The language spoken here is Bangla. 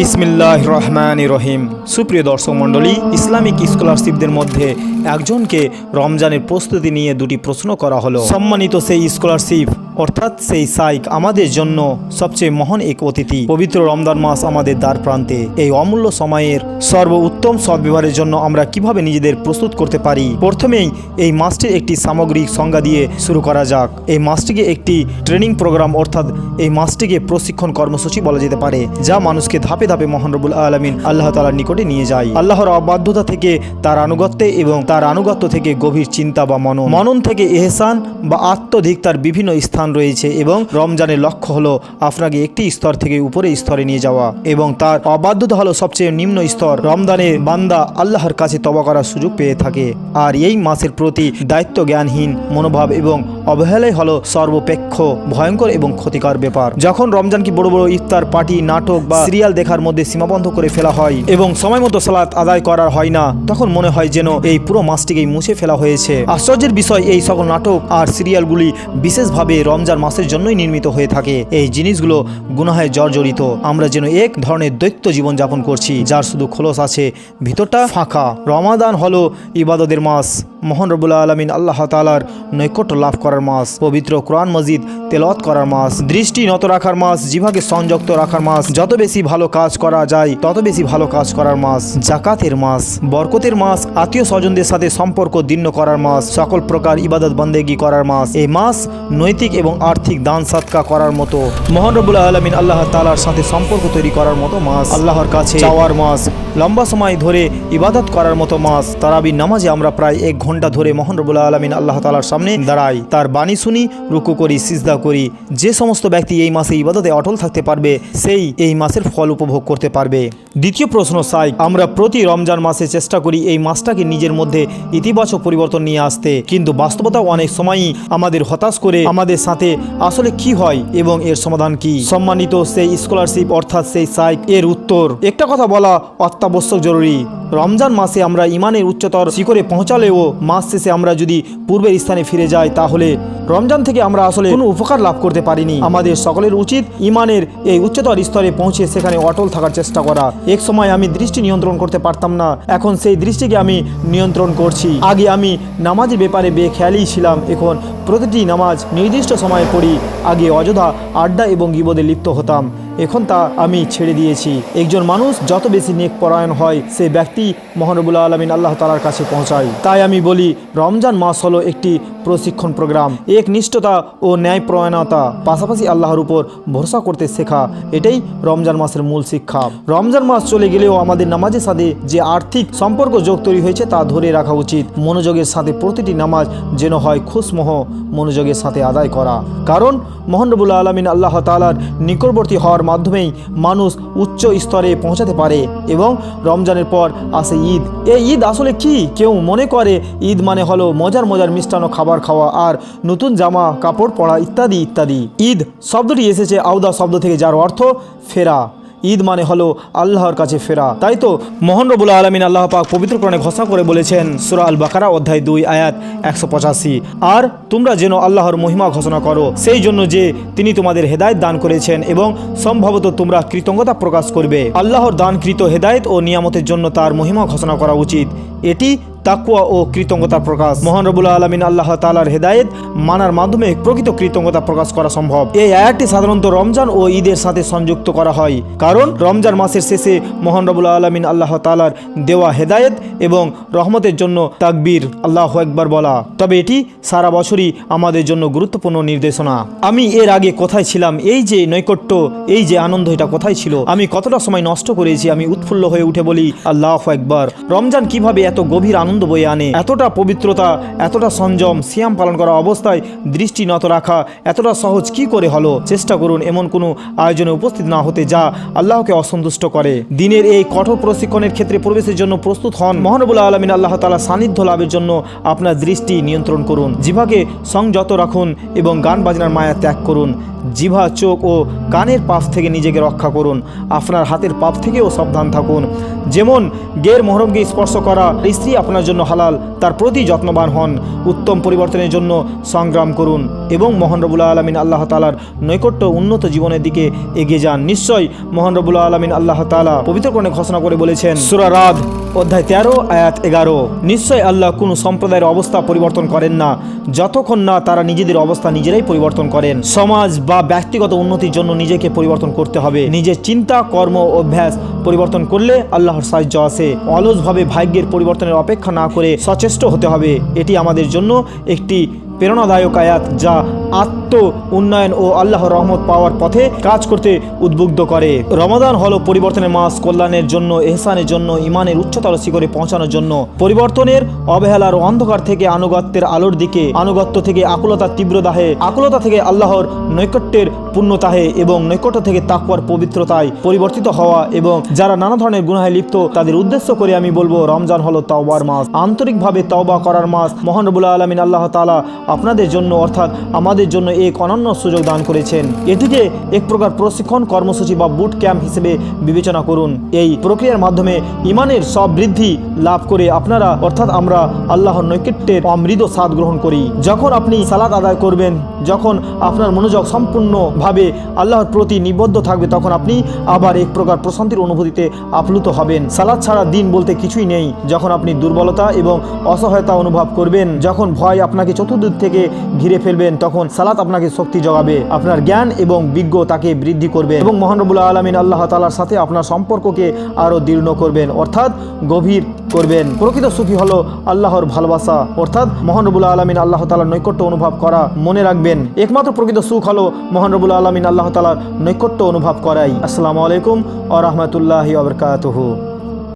বিসমিল্লাহ রহমান রহিম। সুপ্রিয় দর্শক মণ্ডলী, ইসলামিক স্কলারশিপদের মধ্যে একজনকে রমজানের প্রস্তুতি নিয়ে দুটি প্রশ্ন করা হলো। সম্মানিত সেই স্কলারশিপ অর্থাৎ সেই সাইক আমাদের জন্য সবচেয়ে মহান এক অতিথি। পবিত্র রমদান মাস আমাদের দ্বার প্রান্তে। এই অমূল্য সময়ের সর্বোত্তম সদ্ব্যবহারের জন্য আমরা কীভাবে নিজেদের প্রস্তুত করতে পারি? প্রথমেই এই মাসটির একটি সামগ্রিক সংজ্ঞা দিয়ে শুরু করা যাক। এই মাসটিকে একটি ট্রেনিং প্রোগ্রাম অর্থাৎ এই মাসটিকে প্রশিক্ষণ কর্মসূচি বলা যেতে পারে, যা মানুষকে ধাপে ধাপে মহান রবুল আলমিন আল্লাহ তালার নিকটে নিয়ে যায়। আল্লাহর অবাধ্যতা থেকে তার আনুগত্যে এবং তার আনুগত্য থেকে গভীর চিন্তা বা মনন। মনন থেকে এহসান বা আত্মধিকতার বিভিন্ন স্থান রয়েছে এবং রমজানের লক্ষ্য হলো আপনাকে একটি স্তর থেকে উপরে স্তরে নিয়ে যাওয়া এবং তার অবাধ্যতা হলো সবচেয়ে নিম্ন স্তর। রমজানে বান্দা আল্লাহর কাছে তবা করার সুযোগ পেয়ে থাকে। আর এই মাসের প্রতি দায়িত্ব জ্ঞানহীন মনোভাব এবং অবহেলাই হলো সর্বপেক্ষ, ভয়ঙ্কর এবং ক্ষতিকর ব্যাপার। যখন রমজানকে বড় বড় ইফতার, পার্টি, নাটক বা সিরিয়াল দেখার মধ্যে সীমাবদ্ধ করে ফেলা হয় এবং সময় মতো সালাত আদায় করার হয় না, তখন মনে হয় যেন এই পুরো মাসটিকেই মুছে ফেলা হয়েছে। আশ্চর্যের বিষয়, এই সকল নাটক আর সিরিয়ালগুলি বিশেষভাবে রমজান মাসের জন্যই নির্মিত হয়ে থাকে। এই জিনিসগুলো গুনাহে জর্জরিত। আমরা যেন এক ধরনের দৈত্য জীবন যাপন করছি, যার শুধু খোলস আছে, ভিতরটা ফাঁকা। রমাদান হলো ইবাদতের মাস। মোহন রবুল্লা আলমিন আল্লাহ তালার নৈকট্য লাভ করার মাস, পবিত্র কোরআন মজিদ তেলত করার মাস, দৃষ্টি নত রাখার মাস, জিভাকে সংযুক্ত রাখার মাস, যত বেশি ভালো কাজ করা যায়, তত বেশি ভালো কাজ করার মাস, জাকাতের মাস, বরকতের মাস, আত্মীয় স্বজনদের সাথে সম্পর্ক দীর্ণ করার মাস, সকল প্রকার ইবাদত বন্দেগি করার মাস, এই মাস নৈতিক এবং আর্থিক দান সৎকা করার মতো। মোহন রবুল্লা আলমিন আল্লাহ তালার সাথে সম্পর্ক তৈরি করার মতো মাস, আল্লাহর কাছে চাওয়ার মাস, লম্বা সময় ধরে ইবাদত করার মতো মাস তারাবির নামাজে আমরা প্রায় এক ঘণ্টা ধরে মোহন রবুল্লা আলমিন আল্লাহ তালার সামনে দাঁড়াই। তার বাণী শুনি, রুকু করি, সিজদা করি। যে সমস্ত ব্যক্তি এই মাসে ইবাদতে অটল থাকতে পারবে, সেই এই মাসের ফল উপভোগ করতে পারবে। দ্বিতীয় প্রশ্ন সাই আমরা প্রতি রমজান মাসে চেষ্টা করি এই মাসটাকে নিজের মধ্যে ইতিবাচক পরিবর্তন নিয়ে আসতে। কিন্তু বাস্তবতা অনেক সময়ই আমাদের হতাশ করে আমাদের সাথে আসলে কি হয় এবং এর সমাধান কি? সম্মানিত সেই স্কলারশিপ, অর্থাৎ সেই সাইক, এর উত্তর। একটা কথা বলা অত্যাবশ্যক জরুরি। রমজান মাসে আমরা ইমানের উচ্চতর শিখরে পৌঁছালেও মাস শেষে আমরা যদি পূর্বের স্থানে ফিরে যাই, তাহলে রমজান থেকে আমরা আসলে কোনো উপকার লাভ করতে পারিনি। আমাদের সকলের উচিত ইমানের এই উচ্চতর স্তরে পৌঁছে সেখানে অটল থাকার চেষ্টা করা। এক সময় আমি দৃষ্টি নিয়ন্ত্রণ করতে পারতাম না। এখন সেই দৃষ্টিকে আমি নিয়ন্ত্রণ করছি। আগে আমি নামাজের ব্যাপারে বেখেয়ালি ছিলাম। এখন প্রতিটি নামাজ নির্দিষ্ট সময়ে পড়ি। আগে অযোধ্যা আড্ডা এবং গিবদে লিপ্ত হতাম। এখন তা আমি ছেড়ে দিয়েছি। একজন মানুষ যত বেশি নেক পরায়ণ হয়, সে ব্যক্তি মহানবুল্লাহ আলমিন আল্লাহ তালার কাছে পৌঁছায়। তাই আমি বলি, রমজান মাস হলো একটি প্রশিক্ষণ প্রোগ্রাম। এক নিষ্ঠতা ও ন্যায়পরায়ণতা, পাশাপাশি আল্লাহর উপর ভরসা করতে শেখা, এটাই রমজান মাসের মূল শিক্ষা। রমজান মাস চলে গেলেও আমাদের নামাজের সাথে যে আর্থিক সম্পর্ক যোগ তৈরি হয়েছে, তা ধরে রাখা উচিত। মনোযোগের সাথে প্রতিটি নামাজ যেন হয় খুশমোহ, মনোযোগের সাথে আদায় করা। কারণ মোহানবুল্লা আলমিন আল্লাহ তালার নিকটবর্তী হওয়ার মাধ্যমেই মানুষ উচ্চ স্তরে পৌঁছাতে পারে এবং রমজানের পর আসে ঈদ। এই ঈদ আসলে কি? কেউ মনে করে, ঈদ মানে হলো মজার মজার মিষ্টান্ন খাবার খাওয়া আর নতুন জামা, কাপড় পরা ইত্যাদি ইত্যাদি। ঈদ শব্দটি এসেছে আউদা শব্দ থেকে, যার অর্থ ফেরা। ঈদ মানে হলো আল্লাহর কাছে ফেরা। তাই তো মোহন রবুল্লা আলমিন আল্লাহ পাক পবিত্র প্রাণে ঘোষণা করে বলেছেন, সুরা আল বাকারা অধ্যায় দুই, আয়াত একশো পঁচাশি। আর তোমরা যেন আল্লাহর মহিমা ঘোষণা করো, সেই জন্য যে তিনি তোমাদের হেদায়ত দান করেছেন এবং সম্ভবত তোমরা কৃতজ্ঞতা প্রকাশ করবে। আল্লাহর দানকৃত হেদায়ত ও নিয়ামতের জন্য তার মহিমা ঘোষণা করা উচিত। এটি তাকুয়া ও কৃতজ্ঞতার প্রকাশ। মহান রবুল্লা আলমিন আল্লাহ তালার হেদায়েত মানার মাধ্যমে প্রকৃত কৃতজ্ঞতা প্রকাশ করা সম্ভব। এই আয়াতটি সাধারণত রমজান ও ঈদের সাথে সংযুক্ত করা হয়। কারণ রমজান মাসের শেষে মহান রবুল্লা আলমিন আল্লাহ তালার দেওয়া হেদায়েত এবং রহমতের জন্য তাকবীর আল্লাহ একবার বলা। তবে এটি সারা বছরই আমাদের জন্য গুরুত্বপূর্ণ নির্দেশনা। আমি এর আগে কোথায় ছিলাম? এই যে নৈকট্য, এই যে আনন্দ, এটা কোথায় ছিল? আমি কতটা সময় নষ্ট করেছি? আমি উৎফুল্ল হয়ে উঠে বলি, আল্লাহ একবার রমজান কীভাবে এত গভীর আনন্দ বয়ে আনে। এতটা পবিত্রতা, এতটা সংযম, সিয়াম পালন করা অবস্থায় দৃষ্টি নত রাখা, এতটা সহজ কি করে হলো? চেষ্টা করুন এমন কোনো আয়োজনে উপস্থিত না হতে যা আল্লাহকে অসন্তুষ্ট করে। দিনের এই কঠোর প্রশিক্ষণের ক্ষেত্রে প্রবেশের জন্য প্রস্তুত হন। মহানবুল্লাহ আলমিন আল্লাহ তালা সান্নিধ্য লাভের জন্য আপনার দৃষ্টি নিয়ন্ত্রণ করুন। জিভাকে সংযত রাখুন এবং গান বাজনার মায়া ত্যাগ করুন। জিভা, চোখ ও কানের পাপ থেকে নিজেকে রক্ষা করুন। আপনার হাতের পাপ থেকেও সাবধান থাকুন। যেমন গের মহরমকে স্পর্শ করা, স্ত্রী আপনার আপনার জন্য হালাল, তার প্রতি যত্নবান হন। উত্তম পরিবর্তনের জন্য সংগ্রাম করুন এবং মোহন রবুল্লা আলমিন আল্লাহ তালার নৈকট্য উন্নত জীবনের দিকে এগিয়ে যান। নিশ্চয়ই মোহন রবুল্লা আলমিন আল্লাহ তালা পবিত্রকরণে ঘোষণা করে বলেছেন, সুরা রাদ অধ্যায় তেরো, আয়াত এগারো নিশ্চয় আল্লাহ কোনো সম্প্রদায়ের অবস্থা পরিবর্তন করেন না, যতক্ষণ না তারা নিজেদের অবস্থা নিজেরাই পরিবর্তন করেন। সমাজ বা ব্যক্তিগত উন্নতির জন্য নিজেকে পরিবর্তন করতে হবে। নিজের চিন্তা, কর্ম, অভ্যাস পরিবর্তন করলে আল্লাহর সাহায্য আসে অলসভাবে ভাগ্যের পরিবর্তনের অপেক্ষা না করে সচেষ্ট হতে হবে। এটি আমাদের জন্য একটি প্রেরণাদায়ক আয়াত যা আত্ম উন্নয়ন ও আল্লাহর রহমত পাওয়ার পথে কাজ করতে উদ্বুদ্ধ করে। রমাদান হলো পরিবর্তনের মাস কল্যাণের জন্য, এহসানের জন্য ইমানের উচ্চতর শিখরে পৌঁছানোর জন্য। পরিবর্তনের অবহেলার অন্ধকার থেকে আনুগত্যের আলোর দিকে, আনুগত্য থেকে আকুলতার তীব্র দাহে, আকুলতা থেকে আল্লাহর নৈকট্যের পূর্ণতাহে এবং নৈকট্য থেকে তাকুয়ার পবিত্রতায় পরিবর্তিত হওয়া এবং যারা নানা ধরনের গুনাহে লিপ্ত, তাদের উদ্দেশ্য করে আমি বলব, রমজান হলো তাওবার মাস। আন্তরিকভাবে তওবা করার মাস মহান রবুল্লা আলমিন আল্লাহ তালা আপনাদের জন্য, অর্থাৎ আমাদের জন্য এক অনন্য সুযোগ দান করেছেন। এটিকে এক প্রকার প্রশিক্ষণ কর্মসূচি বা বুট ক্যাম্প হিসেবে বিবেচনা করুন। এই প্রক্রিয়ার মাধ্যমে ইমানের সব বৃদ্ধি লাভ করে আপনারা, অর্থাৎ আমরা, আল্লাহর নৈকট্যের অমৃত স্বাদ গ্রহণ করি। যখন আপনি সালাদ আদায় করবেন, যখন আপনার মনোযোগ সম্পূর্ণভাবে আল্লাহর প্রতি নিবদ্ধ থাকবে, তখন আপনি আবার এক প্রকার প্রশান্তির অনুভূতিতে আপ্লুত হবেন। সালাদ ছাড়া দিন বলতে কিছুই নেই। যখন আপনি দুর্বলতা এবং অসহায়তা অনুভব করবেন, যখন ভয় আপনাকে চতুর্দিক থেকে ঘিরে ফেলবেন, তখন সালাত আপনাকে শক্তি জগাবে, আপনার জ্ঞান এবং বিজ্ঞ তাকে বৃদ্ধি করবে এবং মহানবুল্লাহ আলমিন আল্লাহ তালার সাথে আপনার সম্পর্ককে আরও দীর্ণ করবেন, অর্থাৎ গভীর করবেন। প্রকৃত সুখী হলো আল্লাহর ভালোবাসা, অর্থাৎ মহানবুল্লাহ আলমিন আল্লাহ তালার নৈকট্য অনুভব করা, মনে রাখবেন। একমাত্র প্রকৃত সুখ হলো মহানবুল্লাহ আলমিন আল্লাহ তালার নৈকট্য অনুভব করাই। আসসালামু আলাইকুম আ রহমতুল্লাহি আবরকাতহু